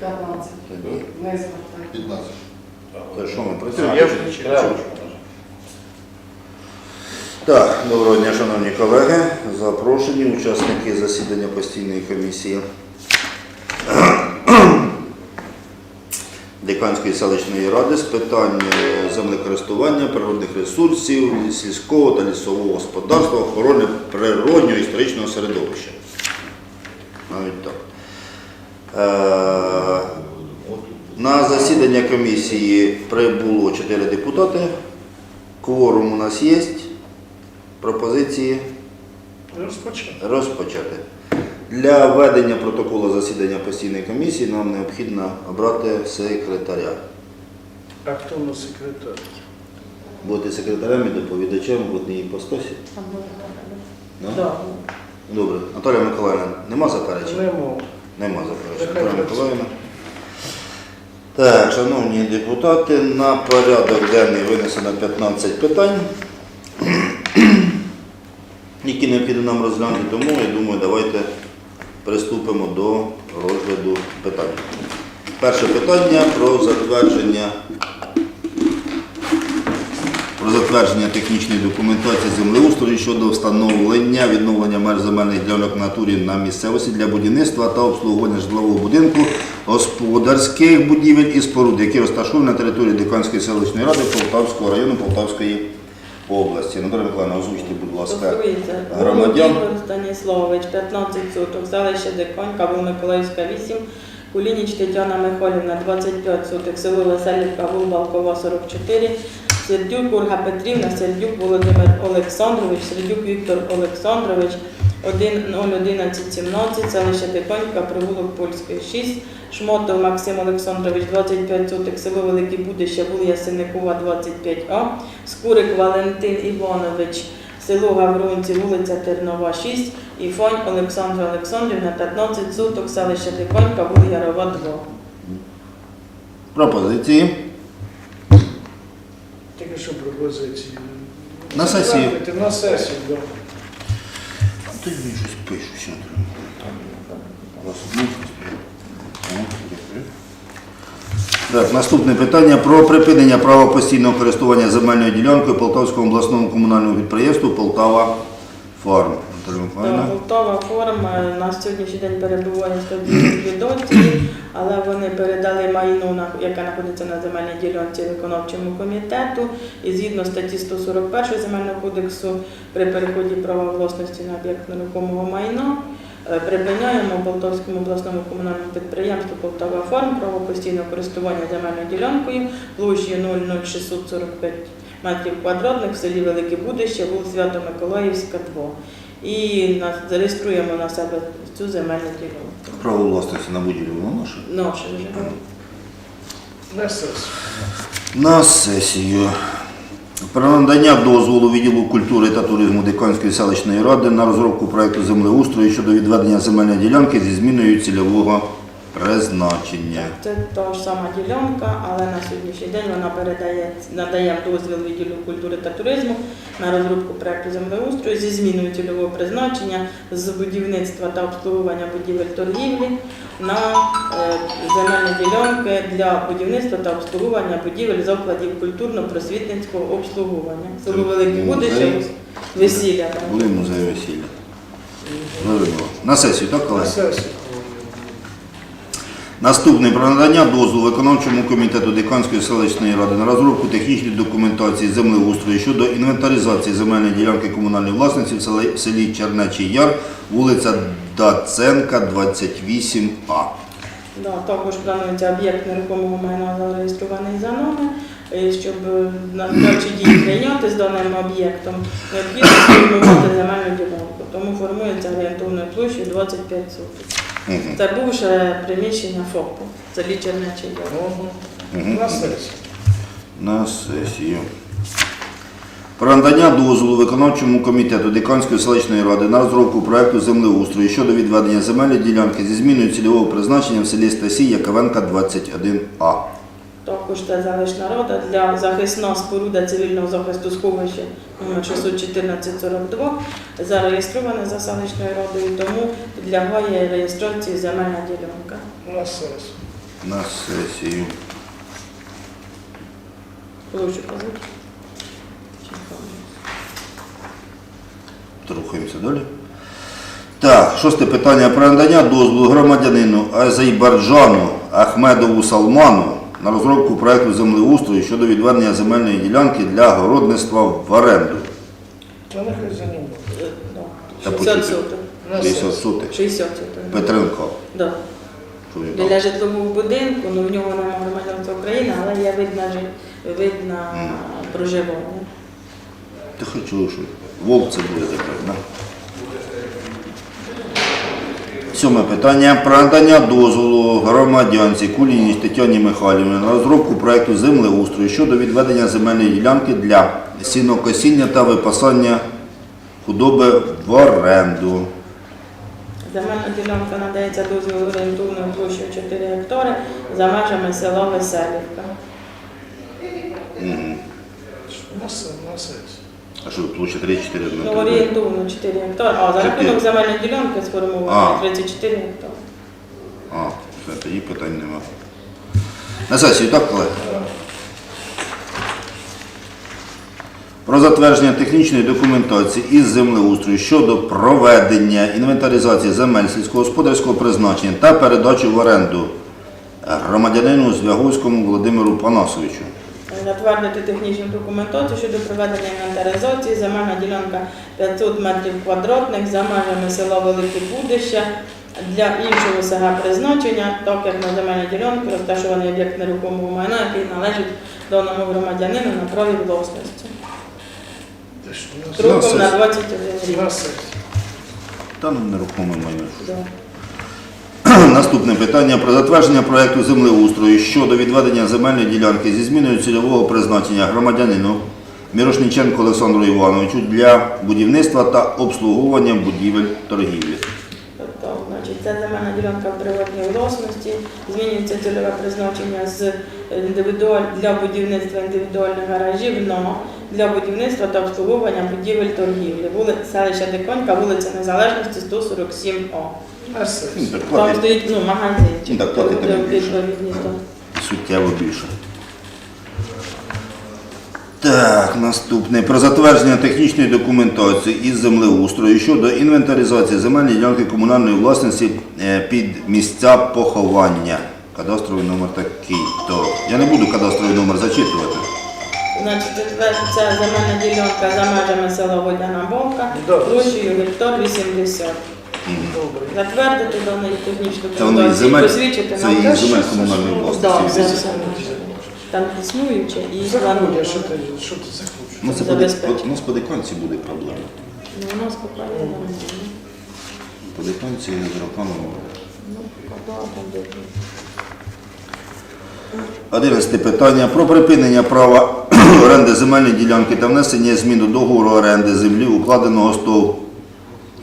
15. Не звертайте. 15. Та що ми працюємо? є? Чи- Треба. Так, доброго дня, шановні колеги. Запрошені учасники засідання постійної комісії Диканської селищної ради з питань е, землекористування, природних ресурсів, сільського та лісового господарства, охорони природнього історичного середовища. Навіть так. На засідання комісії прибуло 4 депутати. Кворум у нас є. Пропозиції Розпочати. розпочати. Для ведення протоколу засідання постійної комісії нам необхідно обрати секретаря. А хто у нас секретар? Бути секретарем і доповідачем в одній постосі. Да? Да. Добре. Наталія Миколаївна, нема заперечень? Не можу. Нема заперечень. Нехай Наталія. Миколаївна. Так, шановні депутати, на порядок денний винесено 15 питань, які необхідно нам розглянути, тому я думаю, давайте приступимо до розгляду питань. Перше питання про затвердження про затвердження технічної документації землеустрою щодо встановлення відновлення меж земельних ділянок натурі на місцевості для будівництва та обслуговування житлового будинку, господарських будівель і споруд, які розташовані на території Диканської селищної ради Полтавського району Полтавської області. Наталя Миколаївна, озвучте, будь ласка. Громадян. Станіславович, 15 соток, селище Диконька, Миколаївська 8, Кулініч Тетяна Михайлівна, 25 соток, село Веселівка, Вулбалкова, 44, Сердюк Ольга Петрівна, Сердюк Володимир Олександрович, Сердюк Віктор Олександрович, 01117, селище Диконька, провулок Польський, 6, Шмотов Максим Олександрович, 25 соток, село Велике Будище, вулиця Синникова, 25А, Скурик Валентин Іванович, село Гавронці, вулиця Тернова, 6, і Фонь Олександра Олександрівна, 15 суток, селище Диконька, вулиця Ярова, 2. Пропозиції. Тільки що пропозиції. На сесію. На сесію, так. Ти він щось пишу, що Так, наступне питання про припинення права постійного користування земельною ділянкою Полтавському обласному комунальному підприємству Полтава Фарм. Наталя Готова форма на сьогоднішній день перебуває в стадії ліквідації, але вони передали майно, на- яке знаходиться на земельній ділянці виконавчому комітету. І згідно статті 141 земельного кодексу при переході права власності на об'єкт нерухомого майна е, припиняємо Полтавському обласному комунальному підприємству Полтава Фарм право постійного користування земельною ділянкою площею 00645 метрів квадратних в селі Велике Будище, вулиця Свято-Миколаївська, 2. І зареєструємо на себе цю земельну ділянку. Право власності на будівлю воно наше. Наше вже. На сесію. На сесію. Про надання дозволу відділу культури та туризму Диканської селищної ради на розробку проекту землеустрою щодо відведення земельної ділянки зі зміною цільового призначення. Це та ж сама ділянка, але на сьогоднішній день вона передає, надає дозвіл відділу культури та туризму на розробку проекту землеустрою зі зміною цільового призначення з будівництва та обслуговування будівель торгівлі на е, земельні ділянки для будівництва та обслуговування будівель закладів культурно-просвітницького обслуговування. Село Велике Будище, весілля. Були музеї весілля. На сесію, так, На сесію. Наступне про надання дозволу виконавчому комітету Диканської селищної ради на розробку технічної документації землеустрою щодо інвентаризації земельної ділянки комунальної власності в селі, Чернечий Яр, вулиця Даценка, 28А. Да, також планується об'єкт нерухомого майна зареєстрований за нами. Щоб е, далі дії прийняти з даним об'єктом, необхідно сформувати земельну ділянку. Тому формується орієнтовною площею 25 соток. Мгм. Це бувше приміщення ФОПу, це лічерничий яр. Мгм. Мгм. На сесію. На сесію. Про надання дозволу виконавчому комітету Диканської селищної ради на розробку проекту землеустрою щодо відведення земельної ділянки зі зміною цільового призначення в селі Стасі Яковенка 21А. Також це залишна рада для захисна споруда цивільного захисту сховища номер 61442 зареєстрована за селищною радою, тому підлягає реєстрації земельна ділянка. На сесію. на сесію. Площу казати. Рухаємося далі. Так, шосте питання про надання дозволу громадянину Азербайджану Ахмедову Салману на розробку проекту землеустрою щодо відведення земельної ділянки для городництва в оренду. Та нехай займає. Та 60 почекай. соток. На 50 60 соток. Петренко. Да. Біля житлового будинку, ну в нього немає громадянства України, але є вид на, жи- вид на проживання. Ти хочу, що вовк це буде тепер, да? Сьоме питання про надання дозволу громадянці Куліній Тетяні Михайлівні на розробку проекту землеустрою щодо відведення земельної ділянки для сінокосіння та випасання худоби в оренду. Земельна ділянка надається дозвіл орієнтовною площею 4 гектари за межами села Веселівка. Мгм. На се- на сесію. А що площа 3-4 Ну, орієнтовно 4 гектари, а за Чотири. рахунок земельної ділянки А. сформовано 34 гектари. А, все, тоді питань нема. На сесію, так, колеги? Про затвердження технічної документації із землеустрою щодо проведення інвентаризації земель сільськогосподарського призначення та передачу в оренду громадянину Звягольському Володимиру Панасовичу. Затвердити технічну документацію щодо проведення інвентаризації. Земельна ділянка 500 метрів квадратних за межами села Велике Будище для іншого СГ призначення, так як на земельній ділянці розташований об'єкт нерухомого майна, який належить даному громадянину на праві власності. Що, на Ну, Строком на 21 рік. На сесію. Та ну нерухоме майно. Да. Наступне питання про затвердження проекту землеустрою щодо відведення земельної ділянки зі зміною цільового призначення громадянину Мірошниченку Олександру Івановичу для будівництва та обслуговування будівель торгівлі. Тобто, значить, це земельна ділянка в приватній власності, змінюється цільове призначення з індивідуаль... для будівництва індивідуальних гаражів на для будівництва та обслуговування будівель торгівлі. Вулиця селища Диконька, вулиця Незалежності 147А. На Ну, сесію. так Там стоїть ну, магазинчик. Ну, так, платить для- більше. суттєво більше. Так, наступне. Про затвердження технічної документації із землеустрою щодо інвентаризації земельної ділянки комунальної власності е, під місця поховання. Кадастровий номер такий. То я не буду кадастровий номер зачитувати. Значить, це земельна ділянка за межами села Водяна Бовка, Да. площею гектар 80. Добре. Затвердити даний технічну Це вони із земель, посвідчити це нам. із земель комунальної власності. все. Там існуюче і Заходя, плановано. що ти, що ти захочеш? Ну, це по, Забезпечення. ну, з подиканці буде проблема. Ну, у нас поки є з роками. Ну, коли там де. 11 питання про припинення права оренди земельної ділянки та внесення змін до договору оренди землі, укладеного з ТОВ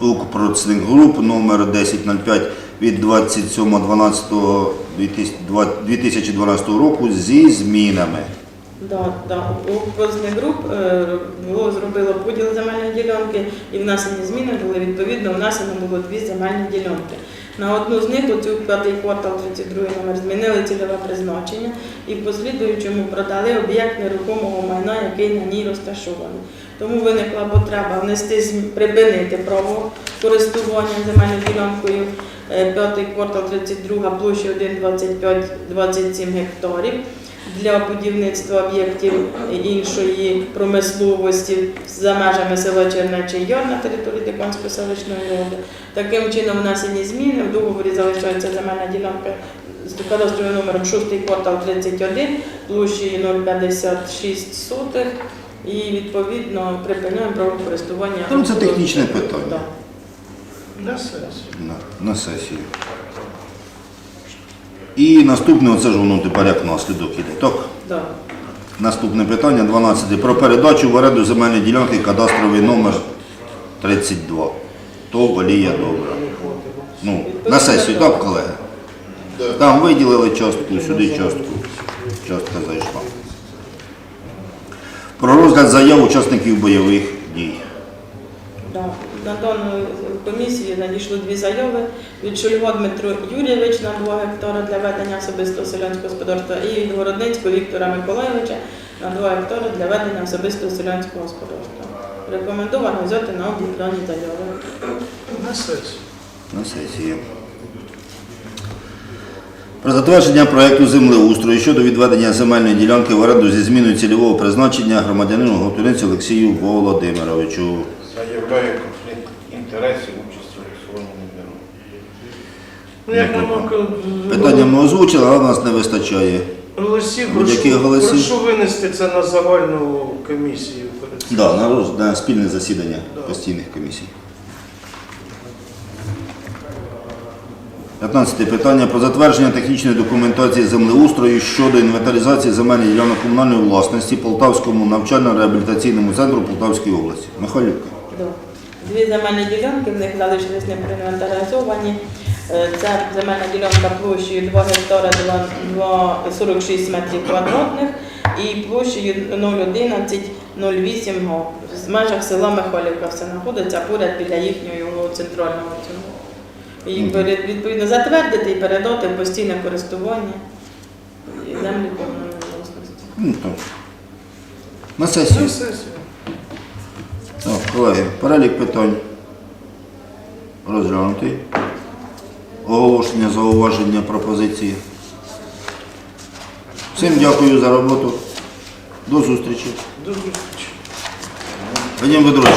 «Укрпроцинк Груп номер 1005 від 27.12.2012 року зі змінами. Да, да. Указних груп е, було зробило поділ земельної ділянки і внесені зміни були відповідно внесено було дві земельні ділянки. На одну з них, оцю п'ятий квартал 32 номер, змінили цільове призначення і в послідуючому продали об'єкт нерухомого майна, який на ній розташований. Тому виникла потреба внести припинити право користування земельною ділянкою е, п'ятий квартал 32 площі 1,25-27 гектарів для будівництва об'єктів іншої промисловості за межами села Чернечий Яр на території Диканської селищної ради. Таким чином внесені зміни. В договорі залишається земельна ділянка з кадастровим номером 6 квартал 31, площею 0,56 сотих. І відповідно припиняємо право користування. Ну, це технічне питання. Да. На сесію. На, на сесії. І наступне, оце ж воно тепер як наслідок іде. Так? Да. Наступне питання 12. Про передачу в оренду земельної ділянки кадастровий номер 32. То волія добра. Ну, на сесію, так, колеги? Там виділили частку, сюди частку. Частка зайшла. Про розгляд заяв учасників бойових дій. На дану комісію надійшло дві заяви від Шульго Дмитро Юрійович на 2 гектара для ведення особистого селянського господарства і від Городницького Віктора Миколайовича на 2 гектара для ведення особистого селянського господарства. Рекомендовано взяти на облік дані заяви. На сесію. на сесії. Про затвердження проекту землеустрою щодо відведення земельної ділянки в оренду зі зміною цільового призначення громадянину Готуниці Олексію Володимировичу. Заявляю конфлікт інтересів, участі в голосуванні не беру. Ну, як нема Питання ми озвучили, але нас не вистачає. голосів, прошу, прошу винести це на загальну комісію. перед цим. Да, на, роз- на спільне засідання Да. постійних комісій. 15 питання про затвердження технічної документації землеустрою щодо інвентаризації земельних ділянок комунальної власності Полтавському навчально-реабілітаційному центру Полтавської області. Михайлівка. Дві земельні ділянки, в них залишились не проінвентаризовані. Е, Це земельна ділянка площею 2 гектара 2, 2, 46 метрів квадратних і площею 01108 га. В межах села Михайлівка все знаходиться поряд біля їхнього центрального цього. Їх відповідно затвердити і передати в постійне користування і землі комунальної власності. Ну, На сесію. Так, колеги, перелік питань розглянутий. Оголошення, зауваження, пропозиції. Всім дякую за роботу. До зустрічі. До зустрічі. Вадим Петрович,